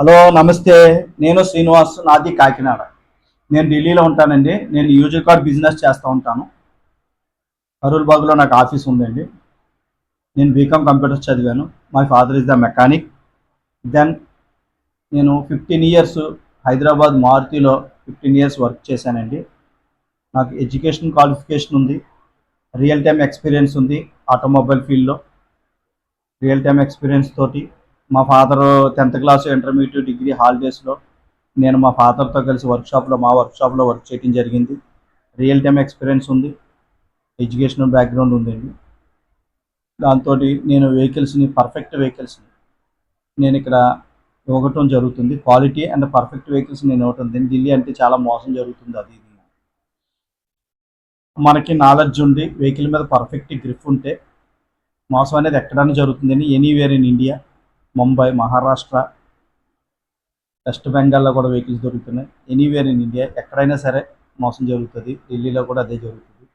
Hello నమస్తే. నేను శ్రీనివాస్ నాది కాకినాడ. నేను ఢిల్లీలో ఉంటానండి. నేను యూజర్ కార్డ్ బిజినెస్ చేస్తూ ఉంటాను. కరూల్బాగ్లో నాకు ఆఫీస్ ఉందండి. నేను బీకామ్ కంప్యూటర్స్ చదివాను. My father is the mechanic. Then నేను ఫిఫ్టీన్ ఇయర్స్ హైదరాబాద్ మారుతిలో ఫిఫ్టీన్ ఇయర్స్ వర్క్ చేశానండి. నాకు ఎడ్యుకేషన్ క్వాలిఫికేషన్ ఉంది. రియల్ టైం ఎక్స్పీరియన్స్ ఉంది ఆటోమొబైల్ ఫీల్డ్లో. రియల్ టైం ఎక్స్పీరియన్స్ తోటి మా father tenth class intermediate degree హాలిడేస్లో నేను మా ఫాదర్తో కలిసి వర్క్షాప్లో మా వర్క్షాప్లో వర్క్ చేయడం జరిగింది. రియల్ టైం ఎక్స్పీరియన్స్ ఉంది. ఎడ్యుకేషనల్ బ్యాక్గ్రౌండ్ ఉందండి దాంతో నేను వెహికల్స్ని పర్ఫెక్ట్ వెహికల్స్ని నేను ఇక్కడ ఇవ్వటం జరుగుతుంది. క్వాలిటీ అండ్ పర్ఫెక్ట్ వెహికల్స్ నేను ఇవ్వటం దీన్ని ఢిల్లీ అంటే చాలా మోసం జరుగుతుంది అది మనకి నాలెడ్జ్ ఉండి వెహికల్ మీద పర్ఫెక్ట్ గ్రిప్ ఉంటే మోసం అనేది ఎక్కడానికి జరుగుతుందని anywhere in India Mumbai Maharashtra west బెంగాల్లో కూడా వెహికల్స్ దొరుకుతున్నాయి. ఎనీవేర్ ఇన్ ఇండియా ఎక్కడైనా సరే మోసం జరుగుతుంది. ఢిల్లీలో కూడా అదే జరుగుతుంది.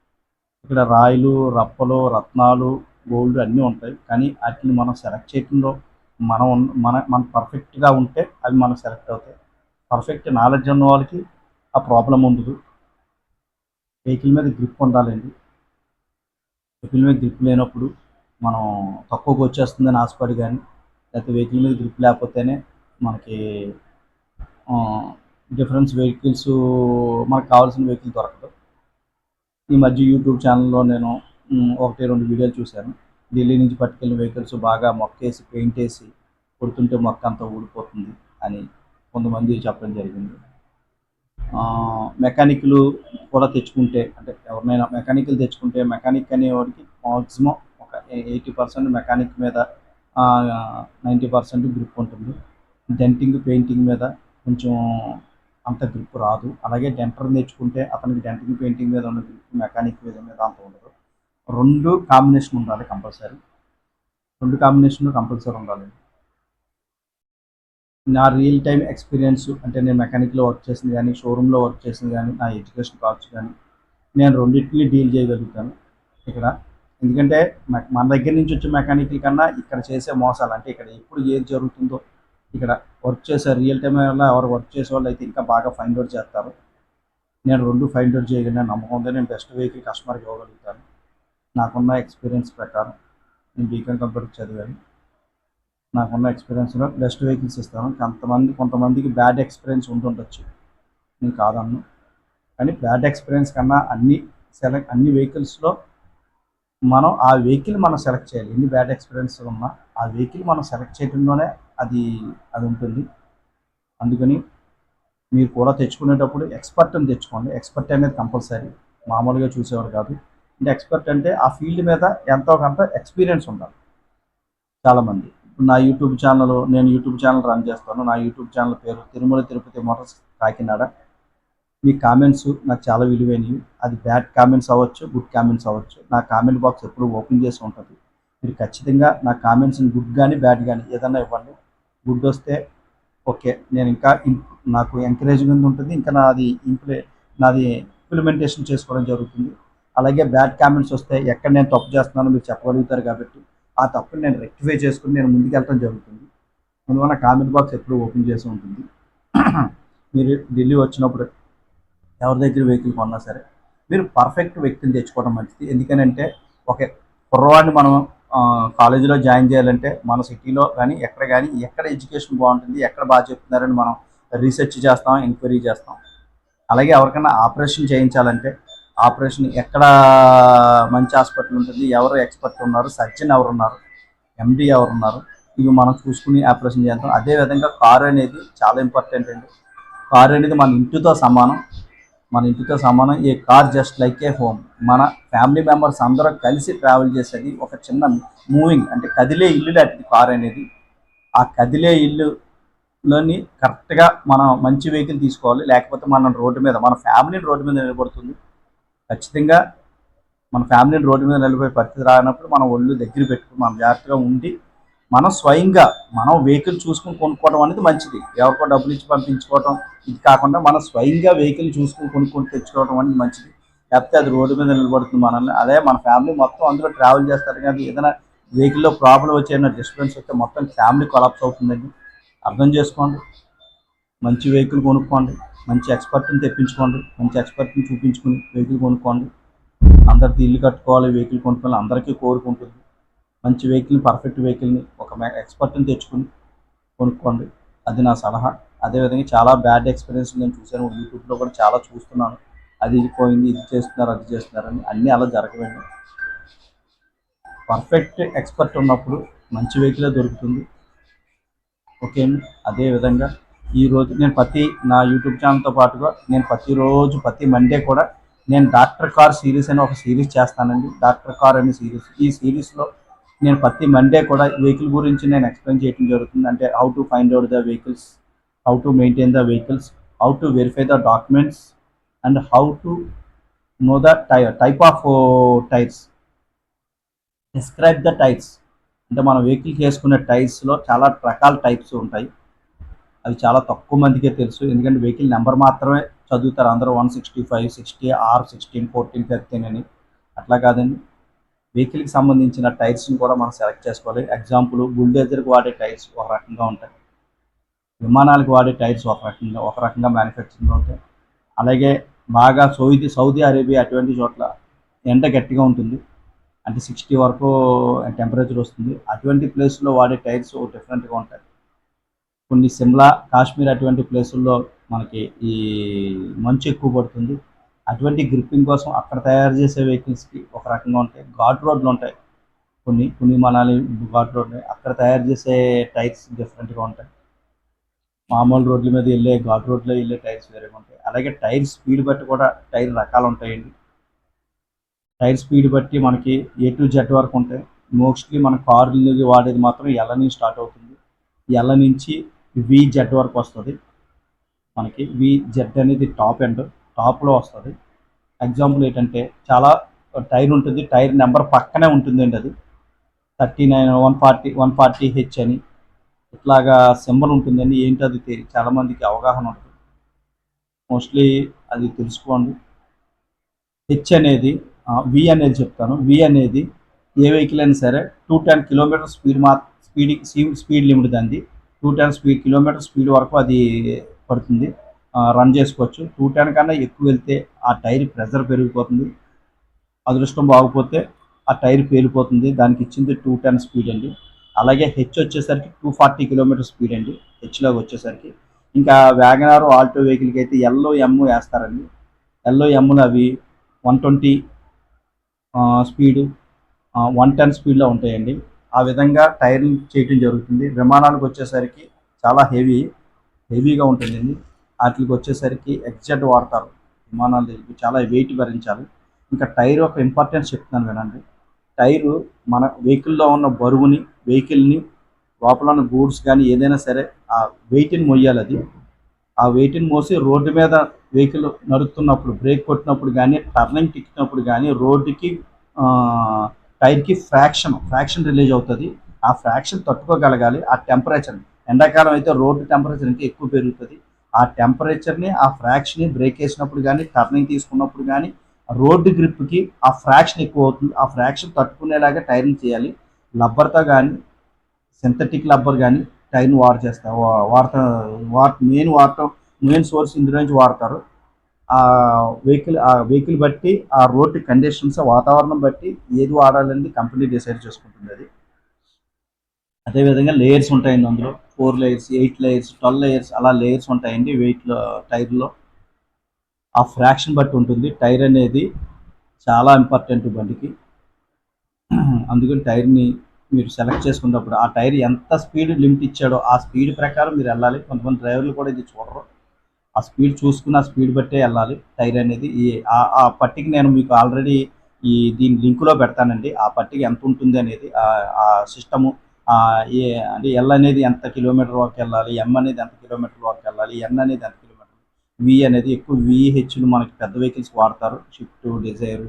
ఇక్కడ రాయిలు రప్పలు రత్నాలు గోల్డ్ అన్నీ ఉంటాయి. కానీ వాటిని మనం సెలెక్ట్ చేయడంలో మనం ఉన్న- మన మన పర్ఫెక్ట్గా ఉంటే అవి మనం సెలెక్ట్ అవుతాయి. పర్ఫెక్ట్ నాలెడ్జ్ ఉన్న వాళ్ళకి ఆ ప్రాబ్లం ఉండదు. వెహికల్ మీద గ్రిప్ ఉండాలండి. వెహికల్ మీద గ్రిప్ లేనప్పుడు మనం తక్కువకి వచ్చేస్తుందని ఆశపడి కానీ లేకపోతే వెహికల్ మీద గ్రిప్ లేకపోతేనే మనకి డిఫరెన్స్ వెహికల్స్ మనకు కావాల్సిన వెహికల్ దొరకదు. ఈ మధ్య యూట్యూబ్ ఛానల్లో నేను ఒకటి రెండు వీడియోలు చూశాను. ఢిల్లీ నుంచి పట్టుకెళ్ళిన వెహికల్స్ బాగా మొక్కేసి పెయింట్ వేసి కొడుతుంటే మొక్క అంతా ఊడిపోతుంది అని కొంతమంది చెప్పడం జరిగింది. మెకానిక్లు కూడా తెచ్చుకుంటే అంటే ఎవరినైనా మెకానిక్లు తెచ్చుకుంటే మెకానిక్ అనేవాడికి మాక్సిమం ఒక ఎయిటీ పర్సెంట్ మెకానిక్ మీద నైంటీ పర్సెంట్ గ్రిప్ ఉంటుంది. డెంటింగ్ పెయింటింగ్ మీద కొంచెం అంత గ్రిప్ రాదు. అలాగే డెంటర్ నేర్చుకుంటే అతనికి డెంటింగ్ పెయింటింగ్ మీద ఉన్న గ్రిప్ మెకానిక్ మీద మీద అంత ఉండదు. రెండు కాంబినేషన్ ఉండాలి కంపల్సరీ రెండు కాంబినేషన్ కంపల్సరీ ఉండాలి. నా రియల్ టైం ఎక్స్పీరియన్స్ అంటే నేను మెకానిక్లో వర్క్ చేసింది కానీ షోరూంలో వర్క్ చేసింది కానీ నా ఎడ్యుకేషన్ కావచ్చు కానీ నేను రెండింటిని డీల్ చేయగలుగుతాను. ఇక్కడ ఎందుకంటే మన దగ్గర నుంచి వచ్చే మెకానికల్ కన్నా ఇక్కడ చేసే మోసాలు అంటే ఇక్కడ ఎప్పుడు ఏది జరుగుతుందో ఇక్కడ వర్క్ చేసే రియల్ టైం వల్ల ఎవరు వర్క్ చేసే వాళ్ళు అయితే ఇంకా బాగా ఫైండ్ అవుట్ చేస్తారు. నేను రెండు ఫైండ్ అవుట్ చేయగలిగిన నమ్మకం ఉంది నేను బెస్ట్ వెహికల్ కస్టమర్కి ఇవ్వగలుగుతాను. నాకున్న ఎక్స్పీరియన్స్ ప్రకారం నేను బీకాన్ కంప్యూటర్ చదివాను. నాకున్న ఎక్స్పీరియన్స్లో బెస్ట్ వెహికల్స్ ఇస్తాను. కొంతమంది కొంతమందికి బ్యాడ్ ఎక్స్పీరియన్స్ ఉంటుండొచ్చు. నేను కాదన్ను. కానీ బ్యాడ్ ఎక్స్పీరియన్స్ కన్నా అన్ని సెలెక్ట్ అన్ని వెహికల్స్లో మనం ఆ వెహికల్ మనం సెలెక్ట్ చేయాలి. ఎన్ని బ్యాడ్ ఎక్స్పీరియన్స్ ఉన్నా ఆ వెహికల్ మనం సెలెక్ట్ చేయడంలోనే అది అది ఉంటుంది. అందుకని మీరు కూడా తెచ్చుకునేటప్పుడు ఎక్స్పర్ట్ని తెచ్చుకోండి. ఎక్స్పర్ట్ అనేది కంపల్సరీ. మామూలుగా చూసేవారు కాదు. అంటే ఎక్స్పర్ట్ అంటే ఆ ఫీల్డ్ మీద ఎంతో కొంత ఎక్స్పీరియన్స్ ఉండాలి. చాలామంది. ఇప్పుడు నా యూట్యూబ్ ఛానల్ నేను యూట్యూబ్ ఛానల్ రన్ చేస్తాను. నా యూట్యూబ్ ఛానల్ పేరు తిరుమల తిరుపతి మోటార్స్ కాకినాడ. మీ కామెంట్స్ నాకు చాలా విలువైనవి. అది బ్యాడ్ కామెంట్స్ అవ్వచ్చు గుడ్ కామెంట్స్ అవ్వచ్చు. నా కామెంట్ బాక్స్ ఎప్పుడు ఓపెన్ చేసి ఉంటుంది. మీరు ఖచ్చితంగా నా కామెంట్స్ని గుడ్ కానీ బ్యాడ్ కానీ ఏదైనా ఇవ్వండి. గుడ్ వస్తే ఓకే నేను ఇంకా నాకు ఎంకరేజ్మెంట్ ఉంటుంది. ఇంకా నాది ఇంప్లే నాది ఇంప్లిమెంటేషన్ చేసుకోవడం జరుగుతుంది. అలాగే బ్యాడ్ కామెంట్స్ వస్తే ఎక్కడ నేను తప్పు చేస్తున్నానో మీరు చెప్పగలుగుతారు కాబట్టి ఆ తప్పుని నేను రెక్టిఫై చేసుకుని నేను ముందుకెళ్ళడం జరుగుతుంది. అందువల్ల కామెంట్ బాక్స్ ఎప్పుడు ఓపెన్ చేసి ఉంటుంది. మీరు ఢిల్లీ వచ్చినప్పుడు ఎవరి దగ్గర వెహికల్ కొన్నా సరే మీరు పర్ఫెక్ట్ వ్యక్తిని తెచ్చుకోవడం మంచిది. ఎందుకనంటే ఒక కుర్రవాడిని మనం కాలేజీలో జాయిన్ చేయాలంటే మన సిటీలో కానీ ఎక్కడ కానీ ఎక్కడ ఎడ్యుకేషన్ బాగుంటుంది ఎక్కడ బాగా చెప్తున్నారని మనం రీసెర్చ్ చేస్తాం ఎంక్వైరీ చేస్తాం. అలాగే ఎవరికైనా ఆపరేషన్ చేయించాలంటే ఆపరేషన్ ఎక్కడ మంచి హాస్పిటల్ ఉంటుంది ఎవరు ఎక్స్పర్ట్ ఉన్నారు సర్జన్ ఎవరు ఉన్నారు ఎండి ఎవరు ఉన్నారు ఇవి మనం చూసుకుని ఆపరేషన్ చేస్తాం అదేవిధంగా కారు అనేది చాలా ఇంపార్టెంట్ అండి. కారు అనేది మన ఇంటితో సమానం. మన ఇంటితో సమానం a car just like a home మన ఫ్యామిలీ మెంబర్స్ అందరూ కలిసి ట్రావెల్ చేసేది ఒక చిన్న మూవింగ్ అంటే కదిలే ఇల్లు లాంటిది కార్ అనేది. ఆ కదిలే ఇల్లులోని కరెక్ట్గా మనం మంచి వెహికల్ తీసుకోవాలి. లేకపోతే మనం రోడ్డు మీద మన ఫ్యామిలీని రోడ్డు మీద నిలబడుతుంది. ఖచ్చితంగా మన ఫ్యామిలీని రోడ్డు మీద నిలబడే పరిస్థితి రానప్పుడు మనం ఒళ్ళు దగ్గర పెట్టుకుని మనం జాగ్రత్తగా ఉండి మనం స్వయంగా మనం వెహికల్ చూసుకుని కొనుక్కోవడం అనేది మంచిది. ఎవరికో డబ్బులు ఇచ్చి పంపించుకోవడం ఇది కాకుండా మనం స్వయంగా వెహికల్ చూసుకుని కొనుక్కొని తెచ్చుకోవడం అనేది మంచిది. లేకపోతే అది రోడ్డు మీద నిలబడుతుంది మనల్ని. అదే మన ఫ్యామిలీ మొత్తం అందులో ట్రావెల్ చేస్తారు కానీ ఏదైనా వెహికల్లో ప్రాబ్లం వచ్చే డిస్టర్బెన్స్ వస్తే మొత్తం ఫ్యామిలీ కొలాప్స్ అవుతుందండి. అర్థం చేసుకోండి. మంచి వెహికల్ కొనుక్కోండి. మంచి ఎక్స్పర్ట్ని తెప్పించుకోండి. మంచి ఎక్స్పర్ట్ని చూపించుకుని వెహికల్ కొనుక్కోండి. అందరికీ ఇల్లు కట్టుకోవాలి వెహికల్ కొనుక్కోవాలి. అందరికీ కోరుకుంటుంది మంచి వెహికల్ని పర్ఫెక్ట్ వెహికల్ని ఒక ఎక్స్పర్ట్ని తెచ్చుకుని కొనుక్కోండి. అది నా సలహా. అదేవిధంగా చాలా బ్యాడ్ ఎక్స్పీరియన్స్ నేను చూశాను. యూట్యూబ్లో కూడా చాలా చూస్తున్నాను. అది ఇది పోయింది ఇది చేస్తున్నారు అది చేస్తున్నారని అన్నీ అలా జరగలేదు. పర్ఫెక్ట్ ఎక్స్పర్ట్ ఉన్నప్పుడు మంచి వెహికలే దొరుకుతుంది. ఓకే అండి? అదేవిధంగా ఈరోజు నేను ప్రతి నా యూట్యూబ్ ఛానల్తో పాటుగా నేను ప్రతిరోజు ప్రతి మండే కూడా నేను డాక్టర్ కార్ సిరీస్ అని ఒక సిరీస్ చేస్తానండి. డాక్టర్ కార్ అనే సిరీస్. ఈ సిరీస్లో నేను ప్రతి మండే కూడా వెహికల్ గురించి నేను ఎక్స్ప్లెయిన్ చేయడం జరుగుతుంది. అంటే how to find out the vehicles how to maintain the vehicles how to verify the documents and how to know the tie type of tyres describe the tyres అంటే మన vehicle చేసుకునే టైర్స్లో చాలా రకాల టైప్స్ ఉంటాయి. అవి చాలా తక్కువ మందికే తెలుసు. ఎందుకంటే వెహికల్ నెంబర్ మాత్రమే చదువుతారు. అందరూ one sixty five sixty R sixteen fourteen fifteen అని. అట్లా కాదండి. వెహికల్కి సంబంధించిన టైర్స్ని కూడా మనం సెలెక్ట్ చేసుకోవాలి. ఎగ్జాంపుల్ బుల్డేజర్కి వాడే టైర్స్ ఒక రకంగా ఉంటాయి. విమానాలకు వాడే టైర్స్ ఒక రకంగా ఒక రకంగా మ్యానుఫ్యాక్చరింగ్ ఉంటాయి. అలాగే బాగా సౌదీ సౌదీ అరేబియా అటువంటి చోట్ల ఎండ గట్టిగా ఉంటుంది. అంటే సిక్స్టీ వరకు టెంపరేచర్ వస్తుంది. అటువంటి ప్లేస్లో వాడే టైర్స్ డిఫరెంట్గా ఉంటాయి. కొన్ని సిమ్లా కాశ్మీర్ అటువంటి ప్లేసుల్లో మనకి ఈ మంచు ఎక్కువ పడుతుంది. అటువంటి గ్రిప్పింగ్ కోసం అక్కడ తయారు చేసే వెహికల్స్కి ఒక రకంగా ఉంటాయి. ఘాట్ రోడ్లు ఉంటాయి. కొన్ని కొన్ని మనాలి ఘాట్ రోడ్లు అక్కడ తయారు చేసే టైర్స్ డిఫరెంట్గా ఉంటాయి. మామూలు రోడ్ల మీద వెళ్ళే ఘాట్ రోడ్లో వెళ్ళే టైర్స్ వేరేగా ఉంటాయి. అలాగే టైర్ స్పీడ్ బట్టి కూడా టైర్ రకాలు ఉంటాయండి. టైర్ స్పీడ్ బట్టి మనకి ఏ టు జెడ్ వరకు ఉంటాయి. మోస్ట్లీ మన కార్లు వాడేది మాత్రం ఎల్ల నుంచి స్టార్ట్ అవుతుంది. ఎల్ల నుంచి వి జెడ్ వరకు వస్తుంది. మనకి వి జెడ్ అనేది టాప్ ఎండ్ టాప్లో వస్తుంది. ఎగ్జాంపుల్ ఏంటంటే చాలా టైర్ ఉంటుంది టైర్ నెంబర్ పక్కనే ఉంటుందండి అది. Thirty nine one forty one forty H అని. ఇట్లాగా సింబల్ ఉంటుందండి. ఏంటి అది చాలామందికి అవగాహన ఉంటుంది. మోస్ట్లీ అది తెలుసుకోండి. హెచ్ అనేది వి అనేది చెప్తాను. వి అనేది ఏ వెహికల్ అయినా సరే టూ టెన్ కిలోమీటర్ స్పీడ్ మా స్పీడ్ స్పీడ్ లిమిట్ అంది two ten speed kilometer speed వరకు అది పడుతుంది. రన్ చేసుకోవచ్చు. టూ టెన్ కన్నా ఎక్కువ వెళ్తే ఆ టైర్ ప్రెషర్ పెరిగిపోతుంది. అదృష్టం బాగపోతే ఆ టైర్ పేలిపోతుంది. దానికి ఇచ్చింది టూ టెన్ స్పీడ్ అండి. అలాగే హెచ్ వచ్చేసరికి టూ ఫార్టీ కిలోమీటర్ స్పీడ్ అండి. హెచ్లోకి వచ్చేసరికి. ఇంకా వ్యాగనార్ ఆల్టో వెహికల్కి అయితే ఎల్లో ఎమ్ము వేస్తారండి. ఎల్లో ఎమ్ములు అవి one twenty speed one ten స్పీడ్లో ఉంటాయండి. ఆ విధంగా టైర్లు చేయటం జరుగుతుంది. విమానాలకు వచ్చేసరికి చాలా హెవీ హెవీగా ఉంటుందండి. వాటికి వచ్చేసరికి ఎగ్జెట్ వాడతారు. విమానాలు దగ్గరికి చాలా వెయిట్ భరించాలి. ఇంకా టైర్ ఒక ఇంపార్టెన్స్ చెప్తున్నాను వినండి. టైరు మన వెహికల్లో ఉన్న బరువుని వెహికల్ని లోపల ఉన్న గూడ్స్ కానీ ఏదైనా సరే ఆ వెయిట్ని మొయ్యాలి అది. ఆ వెయిట్ని మోసి రోడ్డు మీద వెహికల్ నడుస్తున్నప్పుడు బ్రేక్ కొట్టినప్పుడు కానీ టర్నింగ్ తిక్కినప్పుడు కానీ రోడ్డుకి టైర్కి ఫ్రాక్షన్ ఫ్రాక్షన్ రిలీజ్ అవుతుంది. ఆ ఫ్రాక్షన్ తట్టుకోగలగాలి. ఆ టెంపరేచర్ ఎండాకాలం అయితే రోడ్డు టెంపరేచర్ ఇంకా ఎక్కువ పెరుగుతుంది. ఆ టెంపరేచర్ని ఆ ఫ్రాక్షన్ని బ్రేక్ వేసినప్పుడు కానీ టర్నింగ్ తీసుకున్నప్పుడు కానీ రోడ్డు గ్రిప్కి ఆ ఫ్రాక్షన్ ఎక్కువ అవుతుంది ఆ ఫ్రాక్షన్ తట్టుకునేలాగా టైర్ని చేయాలి. లబ్బర్తో కానీ సింథటిక్ లబ్బర్ కానీ టైర్ని వాడు చేస్తారు వా- వాట్ మెయిన్ వాడటం మెయిన్ సోర్స్ ఇందులో నుంచి వాడతారు. ఆ వెహికల్ ఆ వెహికల్ బట్టి ఆ రోడ్డు కండిషన్స్ వాతావరణం బట్టి ఏది వాడాలని కంపెనీ డిసైడ్ చేసుకుంటుంది అది. అదేవిధంగా లేయర్స్ ఉంటాయండి అందులో. Four layers eight layers twelve layers అలా లేయర్స్ ఉంటాయండి వెయిట్లో టైర్లో ఆ ఫ్రాక్షన్ బట్టి ఉంటుంది. టైర్ అనేది చాలా ఇంపార్టెంట్ బండికి. అందుకని టైర్ని మీరు సెలెక్ట్ చేసుకున్నప్పుడు ఆ టైర్ ఎంత స్పీడ్ లిమిట్ ఇచ్చాడో ఆ స్పీడ్ ప్రకారం మీరు వెళ్ళాలి. కొంతమంది డ్రైవర్లు కూడా ఇది చూడరు. ఆ స్పీడ్ చూసుకుని ఆ స్పీడ్ బట్టే వెళ్ళాలి. టైర్ అనేది ఈ ఆ- పట్టికి నేను మీకు ఆల్రెడీ ఈ దీని లింకులో పెడతానండి. ఆ పట్టిక ఎంత ఉంటుంది అనేది ఆ సిస్టము ఏ అంటే ఎల్ అనేది ఎంత కిలోమీటర్ వరకు వెళ్ళాలి ఎం అనేది ఎంత కిలోమీటర్ వరకు వెళ్ళాలి ఎన్ అనేది ఎంత కిలోమీటర్ వి అనేది ఎక్కువ విహెచ్లు మనకి పెద్ద వెహికల్స్ వాడతారు. షిఫ్ట్ డిజైర్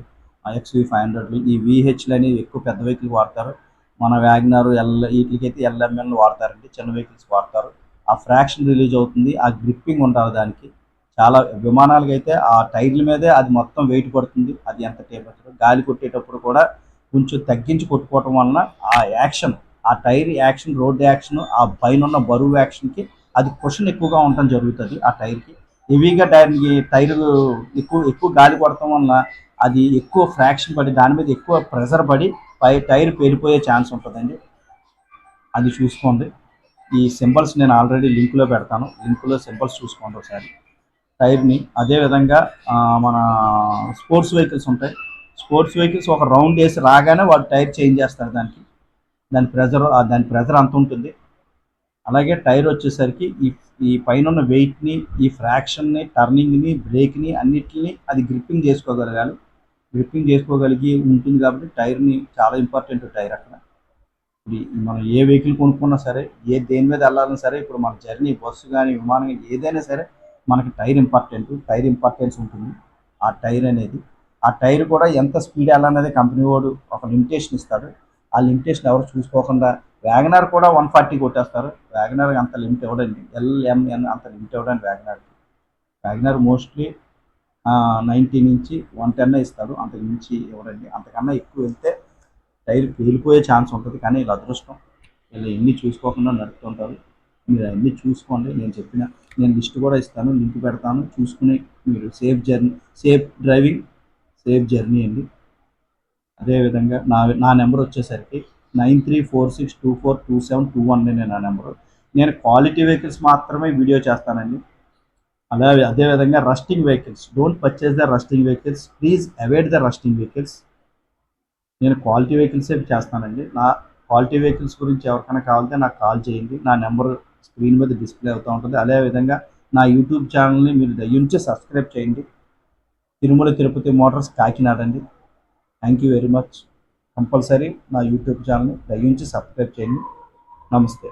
ఎక్స్వీ ఫైవ్ హండ్రెడ్లు ఈ విహెచ్లు అనేవి ఎక్కువ పెద్ద వెహికల్ వాడతారు. మన వ్యాగ్నర్ ఎల్ వీటికైతే ఎల్ఎంఎల్ వాడతారండి చిన్న వెహికల్స్ వాడతారు. ఆ ఫ్రాక్షన్ రిలీజ్ అవుతుంది ఆ గ్రిప్పింగ్ ఉంటారు దానికి. చాలా విమానాలకైతే అయితే ఆ టైర్ల మీదే అది మొత్తం వెయిట్ పడుతుంది అది ఎంత టేపర్ గాలి కొట్టేటప్పుడు కూడా కొంచెం తగ్గించి కొట్టుకోవటం వలన ఆ యాక్షన్ ఆ టైర్ యాక్షన్ రోడ్ యాక్షన్ ఆ పైన ఉన్న బరువు యాక్షన్కి అది క్వశ్చన్ ఎక్కువగా ఉండటం జరుగుతుంది ఆ టైర్కి హెవీగా టైర్కి టైర్ ఎక్కువ ఎక్కువ గాలి కొడటం వల్ల అది ఎక్కువ ఫ్రాక్షన్ పడి దాని మీద ఎక్కువ ప్రెషర్ పడి పై టైర్ పేలిపోయే ఛాన్స్ ఉంటుందండి. అది చూసుకోండి. ఈ సింబల్స్ నేను ఆల్రెడీ లింక్లో పెడతాను. లింక్లో సింబల్స్ చూసుకోండి ఒకసారి. టైర్ని అదేవిధంగా మన స్పోర్ట్స్ వెహికల్స్ ఉంటాయి. స్పోర్ట్స్ వెహికల్స్ ఒక రౌండ్ వేసి రాగానే వాడు టైర్ చేంజ్ చేస్తారు దానికి. దాని ప్రెజర్ దాని ప్రెజర్ అంత ఉంటుంది. అలాగే టైర్ వచ్చేసరికి ఈ ఈ పైన ఉన్న వెయిట్ని ఈ ఫ్రాక్షన్ని టర్నింగ్ని బ్రేక్ని అన్నిటిని అది గ్రిప్పింగ్ చేసుకోగలగాలి. గ్రిప్పింగ్ చేసుకోగలిగి ఉంటుంది కాబట్టి టైర్ని చాలా ఇంపార్టెంట్ టైర్ అక్కడ. ఇప్పుడు మనం ఏ వెహికల్ కొనుక్కున్నా సరే ఏ దేని మీద వెళ్ళాలన్నా సరే ఇప్పుడు మన జర్నీ బస్సు కానీ విమానం కానీ ఏదైనా సరే మనకి టైర్ ఇంపార్టెంట్ టైర్ ఇంపార్టెన్స్ ఉంటుంది ఆ టైర్ అనేది. ఆ టైర్ కూడా ఎంత స్పీడ్ వెళ్ళాలనేది కంపెనీ వాడు ఒక లిమిటేషన్ ఇస్తాడు. ఆ లిమిటేషన్ ఎవరు చూసుకోకుండా వ్యాగనార్ కూడా వన్ ఫార్టీ కొట్టేస్తారు. వ్యాగనార్ అంత లిమిట్ ఇవ్వడండి. ఎల్ఎంఎన్ అంత లిమిట్ ఇవ్వడానికి వ్యాగనార్కి. వ్యాగనార్ మోస్ట్లీ నైంటీ నుంచి వన్ టెన్ ఇస్తాడు. అంతకు మించి ఇవ్వడండి. అంతకన్నా ఎక్కువ వెళ్తే టైర్ పేలిపోయే ఛాన్స్ ఉంటుంది. కానీ వీళ్ళ అదృష్టం వీళ్ళు ఎన్ని చూసుకోకుండా నడుపుతుంటారు. మీరు అన్నీ చూసుకోండి. నేను చెప్పిన నేను లిస్ట్ కూడా ఇస్తాను. లింక్ పెడతాను. చూసుకుని మీరు safe journey safe driving safe journey అండి. అదేవిధంగా నా నా నెంబర్ వచ్చేసరికి nine three four six two four two seven two one నేను నా నెంబరు. నేను క్వాలిటీ వెహికల్స్ మాత్రమే వీడియో చేస్తానండి. అలాగే అదేవిధంగా rusting vehicles. Don't purchase the rusting vehicles please avoid the rusting vehicles నేను క్వాలిటీ వెహికల్సే చేస్తానండి. నా క్వాలిటీ వెహికల్స్ గురించి ఎవరికైనా కావాలంటే నాకు కాల్ చేయండి. నా నెంబర్ స్క్రీన్ మీద డిస్ప్లే అవుతూ ఉంటుంది. అదేవిధంగా నా యూట్యూబ్ ఛానల్ని మీరు దయ్యుంచి సబ్స్క్రైబ్ చేయండి. తిరుమల తిరుపతి మోటార్స్ కాకినాడ అండి. Thank you very much compulsory నా యూట్యూబ్ ఛానల్ని దయ్యుంచి సబ్స్క్రైబ్ చేయండి. నమస్తే.